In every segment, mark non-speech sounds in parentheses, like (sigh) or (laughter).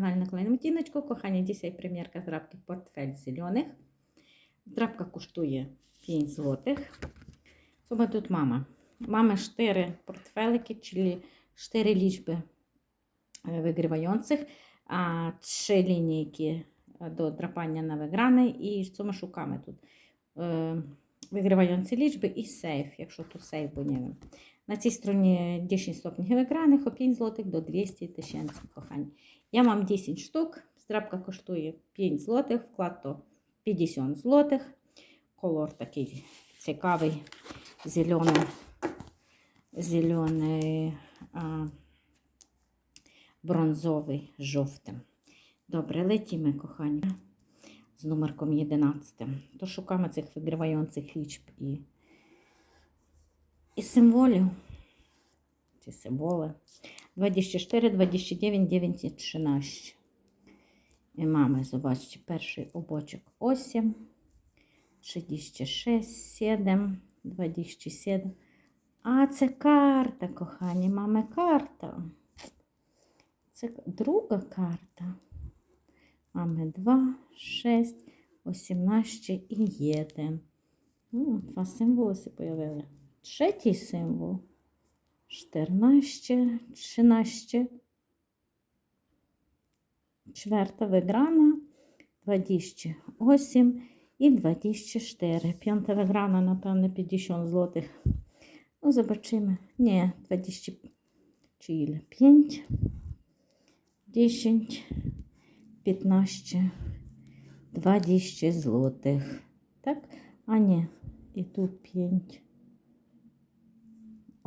каналі на kolejną odcineczku. Kochani, dzisiaj premierka zdrabki portfel zielonych. Zdrabka kosztuje 5 zł. Co тут мама? Mamy 4 portfeliki, czyli 4 liczby e, wygrywających, a 3 linijki do drapania na wygranej i co my szukamy тут? Е, Вигравający liczby і сейф, якщо то сейф, бо не. На цій стороні 10 стопнів виграних, о 5 злотих до 200 тисяч кохань. Я мам 10 штук, страпка коштує 5 злотих, вклад то 50 злотих. Колор такий цікавий, зелений, зелений, а, бронзовий, жовтим. Добре, летімо, кохані, з номерком 11. То шукаємо цих виграваючих лічб і і символів. Ці символи. 24, 29, 9 і 13. І mamy, zobaczcie, перший обочок 8, 36, 7, 27. А це карта, кохані, mamy карта. Це друга карта. Mamy 2, 6, 18 і 1. Ну, два символи се появили. Третій символ 14, 13. Czwarta wygrana 28 i 24. Piąta wygrana, напевне, 50 zł. Ну, zobaczymy. Nie, 20, czy ile? 5, 10, 15, 20 zł. Tak? A nie. I tu 5.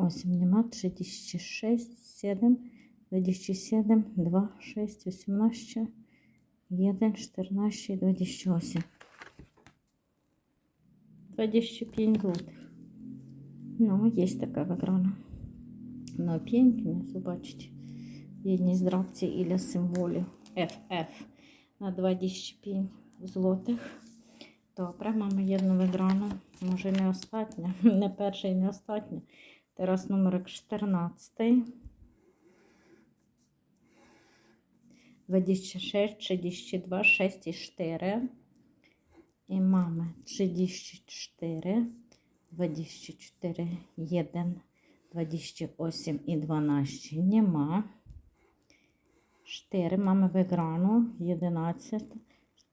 8 нема, 36, 7, 27, 2, 6, 18, 1, 14, 28. 25 злотих. Ну, є така виграна. Ну, pięknie, zobaczcie. Jedni zdrabці ілля символів FF на 25 злотих. Добре, маємо одну виграну. Може, не остання, (laughs) не перша і не остання. Teraz numerek 14. 26, 32, 6 і 4. І mamy 34, 24, 1, 28 і 12 нема. 4 mamy wygraną, 11,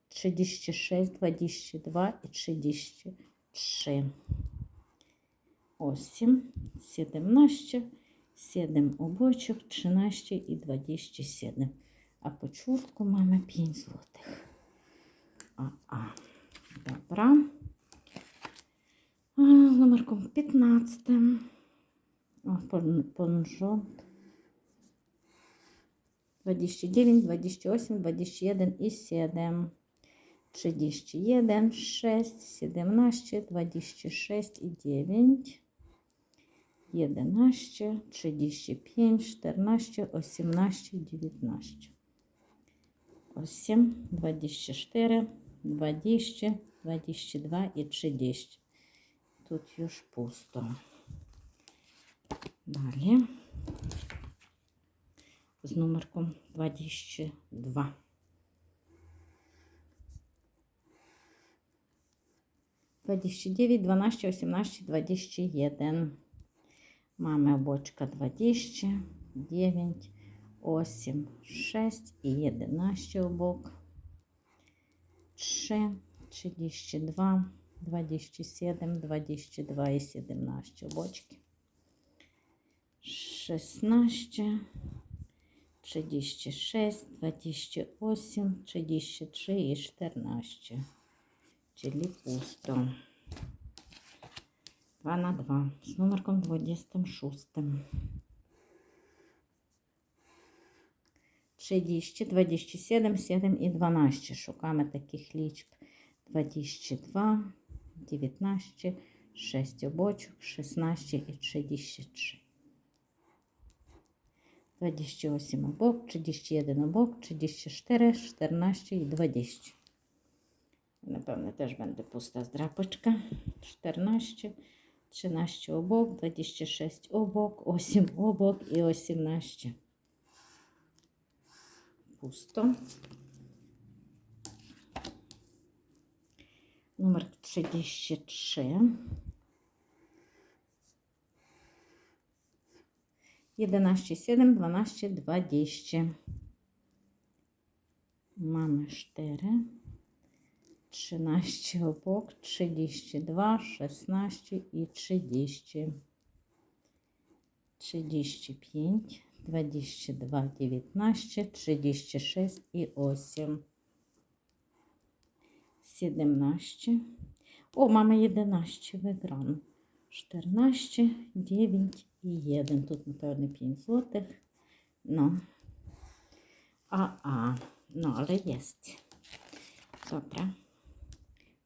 36, 22 і 33. 8, 17, 7 обочок, 13 і 27. А по чуртку mamy 5 злотих. А, а. Добра. А, номерком 15. О, понжот. 29, 28, 21 і 7. 31, 6, 17, 26 і 9. 11, 35, 14, 18, 19. 8, 24, 20, 22 і 30. Тут już пусто. Далі з номерком 22. Двадцять дев'ять, дванадцять, осімнадцять, двадцять один. Mamy бочка 20, 9, 8, 6 і 11 обок. 3, 32, 27, 22 і 17 обочки. 16, 36, 28, 33 і 14. Czyli pusto. 2 на 2 з номерком 26. 30, 27, 7 і 12. Шукаємо таких лічб. 22, 19, 6 обочок, 16 і 33. 28 обок, 31 обок, 34, 14 і 20. Напевне, теж буде пуста здрапочка. 14, 13 обок, 26 обок, 8 обок і 18. пусто. Номер 33. 11, 7, 12, 20. Mamy 4. 13 obok, 32, 16 i 30. 35, 22, 19, 36 i 8. 17. O, mamy 11 wygranych. 14, 9 i 1. Тут, напевно, 5 злотих. Ну. А-а. Ну, але є. Добре.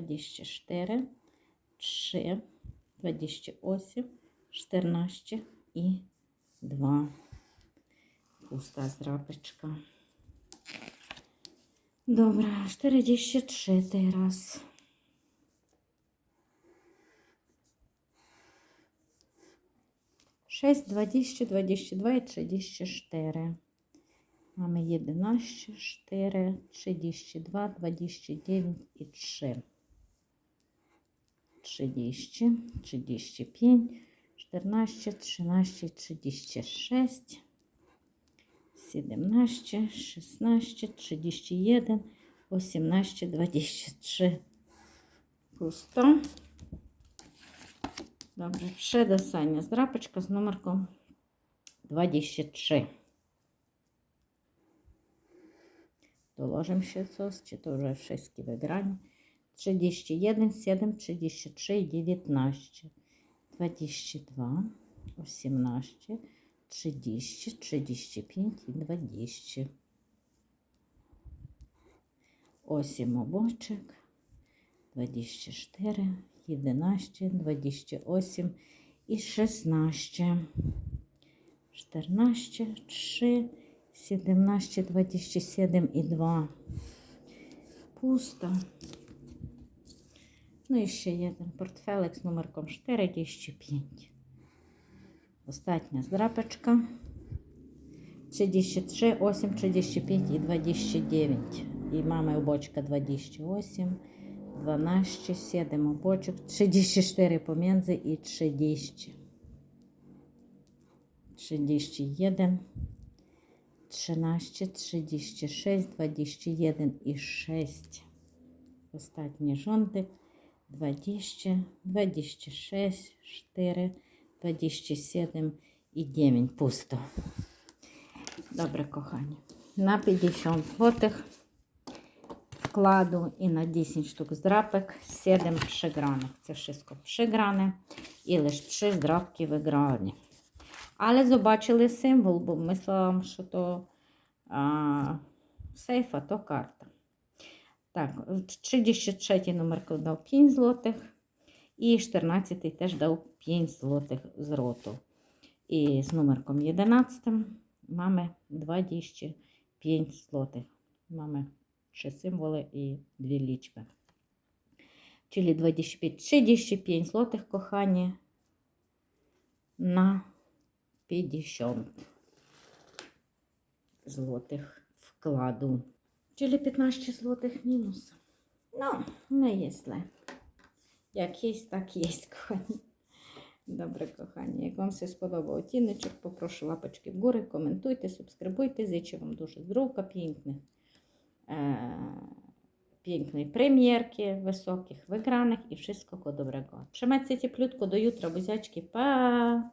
24, 3, 28, 14 і 2. Пуста зрапочка. Добре, 43 раз. Шесть, 20, 22 і 34. Mamy 11, 4, 32, 29 і 3. 30, 35, 14, 13, 36, 17, 16, 31, 18, 23. Пусто. Добре, przedostania здрапочка з номерком 23. Dołożę się coś, czy to już wszystkie wygrane. 31, 7, 33 19. 22, 18, 30, 35 i 20. 8 обочек, 24, 11, 28 i 16. 14, 3, 17, 27 і 2. Пусто. Ну і ще є один портфелик з номерком 45. Остання здрапочка. 33, 8, 35 і 29. І мами обочка 28, 12, 7 обочок, 34 pomiędzy і 30. 31, 13, 36, 21 і 6. Ostatni rządek 20, 26, 4, 27 і 9. Пусто. Добре, кохані. На 50 злотих вкладу і на 10 штук здрапek 7 przegranych. Це wszystko przegrane і лише 3 здрапки виграні. Але побачили символ, бо мислила, що то а, сейф, а то карта. Так, 33 номер дав 5 злотих. І 14 теж дав 5 злотих з роту. І з номерком 11 mamy 25 zł. Mamy trzy symbole i dwie liczby. Czyli 25, 35 zł, kochanie, na 50 złotych wkładu. Czyli 15 złotych minus. No, nie jest źle. Jak jest, tak jest, kochani. Добре, кохані. Як вам все сподобав оціночок, попрошу лапочки вгори, коментуйте, субскрибуйте. Зичу вам дуже здоров'я, пінкних, е, pięknej premierki, wysokich wygranych i wszystkiego dobrego. Trzymajcie cieplutko, do jutra, buziaczki, pa!